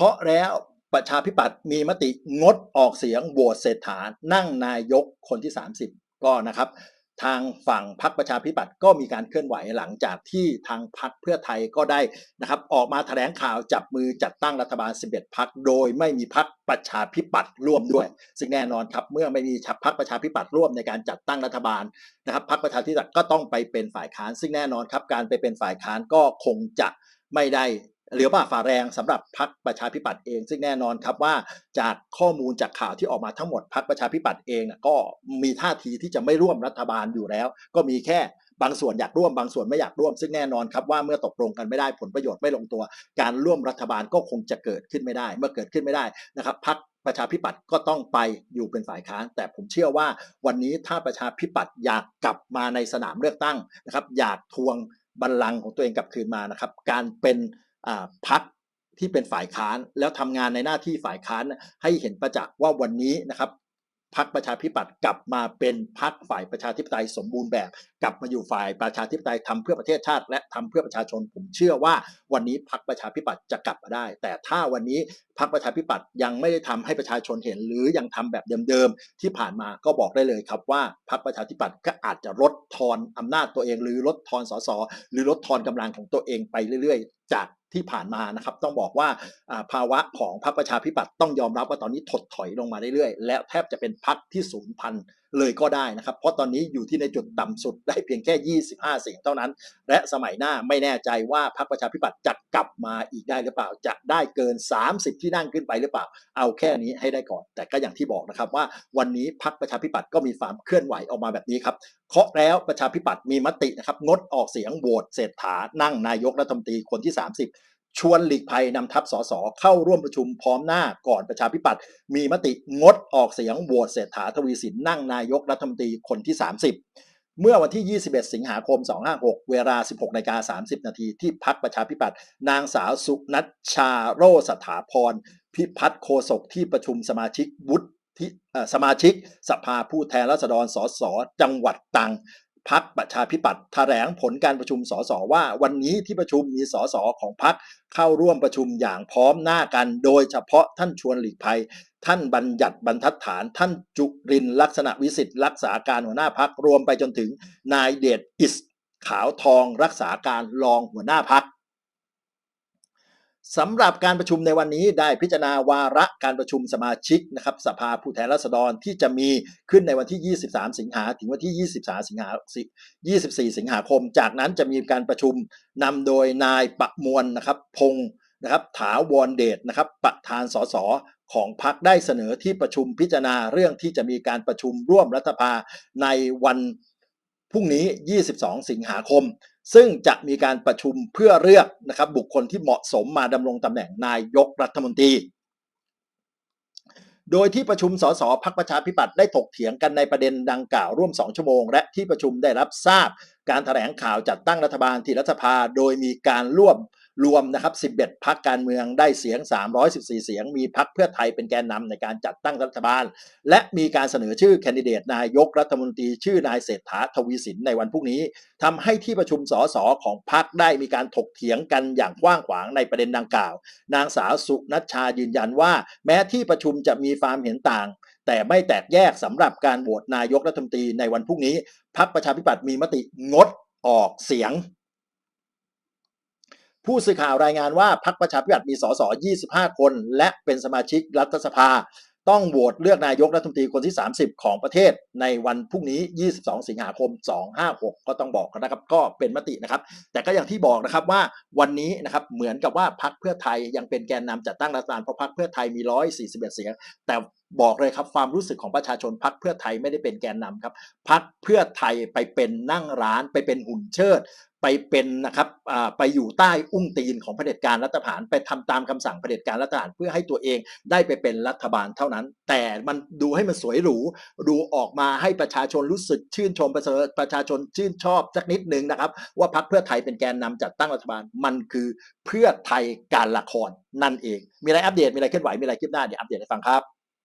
เคาะแล้วประชาธิปัตย์มีมติงดออกเสียงโหวตเศรษฐานั่งนายกคนที่ 30 ก็นะครับ ทางฝั่งพรรคประชาธิปัตย์ก็มีการเคลื่อนไหวหลังจากที่ทางพรรคเพื่อไทยก็ได้นะครับ ออกมาแถลงข่าวจับมือจัดตั้งรัฐบาล 11พรรคโดยไม่มีพรรคประชาธิปัตย์ร่วมด้วย ซึ่งแน่นอนครับเมื่อไม่มีพรรคประชาธิปัตย์ร่วมในการจัดตั้งรัฐบาลนะครับพรรคประชาธิปัตย์ก็ต้องไปเป็นฝ่ายค้าน ซึ่งแน่นอนครับการไปเป็นฝ่ายค้านก็คงจะไม่ได้ เหลือบ่าฝ่าแรงสำหรับพรรคประชาธิปัตย์เอง ซึ่งแน่นอนครับว่าจากข้อมูลจากข่าวที่ออกมาทั้งหมดพรรคประชาธิปัตย์เองก็มีท่าทีที่จะไม่ร่วมรัฐบาลอยู่แล้ว ก็มีแค่บางส่วนอยากร่วมบางส่วนไม่อยากร่วม ซึ่งแน่นอนครับว่าเมื่อตกลงกันไม่ได้ผลประโยชน์ไม่ลงตัว การร่วมรัฐบาลก็คงจะเกิดขึ้นไม่ได้ เมื่อเกิดขึ้นไม่ได้นะครับพรรคประชาธิปัตย์ก็ต้องไปอยู่เป็นฝ่ายค้าน แต่ผมเชื่อว่าวันนี้ถ้าประชาธิปัตย์อยากกลับมาในสนามเลือกตั้งนะครับ อยากทวงบัลลังก์ของตัวเองกลับคืนมานะครับ การเป็น พรรคที่เป็นฝ่ายค้านแล้วทำงานในหน้าที่ฝ่ายค้านให้เห็นประจักษ์ว่าวันนี้นะครับพรรคประชาธิปัตย์กลับมาเป็นพรรคฝ่ายประชาธิปไตยสมบูรณ์แบบ กลับมาอยู่ฝ่ายประชาธิปไตยทำเพื่อประเทศชาติ และทำเพื่อประชาชนผมเชื่อว่า วันนี้พรรคประชาธิปัตย์จะกลับมาได้ แต่ถ้าวันนี้พรรคประชาธิปัตย์ยังไม่ได้ทำให้ประชาชนเห็น หรือยังทำแบบเดิมๆที่ผ่านมาก็บอกได้เลยครับว่าพรรคประชาธิปัตย์ก็อาจจะลดทอนอำนาจตัวเอง หรือลดทอนสสหรือลดทอนกำลังของตัวเองไปเรื่อย จากที่ผ่านมานะครับต้องบอกว่าภาวะของพรรคประชาธิปัตย์ต้องยอมรับว่าตอนนี้ถดถอยลงมาเรื่อยๆและแทบจะเป็นพรรคที่สูญพันธุ์เลยก็ได้นะครับ เพราะตอนนี้อยู่ที่ในจุดต่ำสุดได้เพียงแค่ 25 เสียงเท่านั้น และสมัยหน้าไม่แน่ใจว่าพรรคประชาธิปัตย์จะกลับมาอีกได้หรือเปล่า จะได้เกิน 30 ที่นั่งขึ้นไปหรือเปล่า เอาแค่นี้ให้ได้ก่อน แต่ก็อย่างที่บอกนะครับว่าวันนี้พรรคประชาธิปัตย์ก็มีความเคลื่อนไหวออกมาแบบนี้ครับเคาะแล้วประชาธิปัตย์มีมตินะครับงดออกเสียงโหวตเศรษฐานั่งนายกรัฐมนตรีคนที่ 30 ชวนหลีกภัยนำทัพสสเข้าร่วมประชุมพร้อมหน้าก่อนประชาธิปัตย์มีมติงดออกเสียงโหวตเศรษฐาทวีสินนั่งนายกรัฐมนตรีคนที่ 30 เมื่อวันที่ 21 สิงหาคม 256 เวลา 16นาฬิกา30 นาทีที่พักประชาธิปัตย์นางสาวสุนัชชาโรสถาพร พิพัฒน์โคศกที่ประชุมสมาชิกวุฒิสมาชิกสภาผู้แทนราษฎรสสจังหวัดตรัง พักประชาธิปัตย์แถลงผลการประชุมสสว่า วันนี้ที่ประชุมมีสสของพักเข้าร่วมประชุมอย่างพร้อมหน้ากัน โดยเฉพาะท่านชวนหลีกภัย ท่านบัญญัติบรรทัดฐาน ท่านจุรินลักษณะวิสิทธิ์รักษาการหัวหน้าพักรวมไปจนถึงนายเดชอิสขาวทองรักษาการรองหัวหน้าพัก สำหรับการประชุมในวันนี้ได้พิจารณาวาระการประชุมสมาชิกนะครับสภาผู้แทนราษฎรที่จะมีขึ้นในวันที่ 23 สิงหาถึงวันที่ 23 สิงหา24 สิงหาคม จากนั้นจะมีการประชุมนำโดยนายประมวลนะครับพงศ์นะครับถาวรเดชนะครับประธานสสของพักได้เสนอที่ประชุมพิจารณาเรื่องที่จะมีการประชุมร่วมรัฐสภาในวันพรุ่งนี้ 22 สิงหาคม ซึ่งจะมีการประชุมเพื่อเลือกนะครับบุคคลที่เหมาะสมมาดำรงตำแหน่งนายกรัฐมนตรี โดยที่ประชุมสสพักประชาธิปัตย์ได้ถกเถียงกันในประเด็นดังกล่าวร่วม 2 ชั่วโมง และที่ประชุมได้รับทราบการแถลงข่าวจัดตั้งรัฐบาลที่รัฐสภา โดยมีการร่วม รวมนะครับ 11 พักการเมืองได้เสียง 314 เสียง มีพักเพื่อไทยเป็นแกนนำในการจัดตั้งรัฐบาล และมีการเสนอชื่อแคนดิเดตนายกรัฐมนตรีชื่อนายเศรษฐาทวีสินในวันพรุ่งนี้ทำให้ที่ประชุมสสของพักได้มีการถกเถียงกันอย่างกว้างขวางในประเด็นดังกล่าว นางสาวสุนัชชายืนยันว่า แม้ที่ประชุมจะมีความเห็นต่าง แต่ไม่แตกแยกสำหรับการโหวตนายกรัฐมนตรีในวันพรุ่งนี้พักประชาธิปัตย์มีมติงดออกเสียง ผู้สื่อข่าวรายงานว่าพรรคประชาธิปัตย์มีสส25 คน และเป็นสมาชิกรัฐสภา ต้องโหวตเลือกนายกรัฐมนตรีคนที่ 30 ของประเทศ ในวันพรุ่งนี้ 22 สิงหาคม 256 ก็ต้องบอกกันนะครับ ก็เป็นมตินะครับ แต่ก็อย่างที่บอกนะครับว่าวันนี้นะครับเหมือนกับว่าพรรคเพื่อไทยยังเป็นแกนนำจัดตั้งรัฐบาลเพราะพรรคเพื่อไทยมี 141 เสียงแต่บอกเลยครับความรู้สึกของประชาชนพรรคเพื่อไทยไม่ได้เป็นแกนนำครับพรรคเพื่อไทยไปเป็นนั่งร้านไปเป็นหุ่นเชิด ไปเป็นนะครับไปอยู่ใต้อุ้งตีนของเผด็จการรัฐประหารไปทำตามคำสั่งเผด็จการรัฐประหารเพื่อให้ตัวเองได้ไปเป็นรัฐบาลเท่านั้น แต่มันดูให้มันสวยหรูดูออกมาให้ประชาชนรู้สึกชื่นชมประชาประชาชนชื่นชอบสักนิดหนึ่งนะครับ ว่าพรรคเพื่อไทยเป็นแกนนำจัดตั้งรัฐบาลมันคือเพื่อไทยการละครนั่นเอง มีอะไรอัปเดตมีอะไรเคลื่อนไหวมีอะไรคืบหน้าเดี๋ยวอัปเดตให้ฟังครับ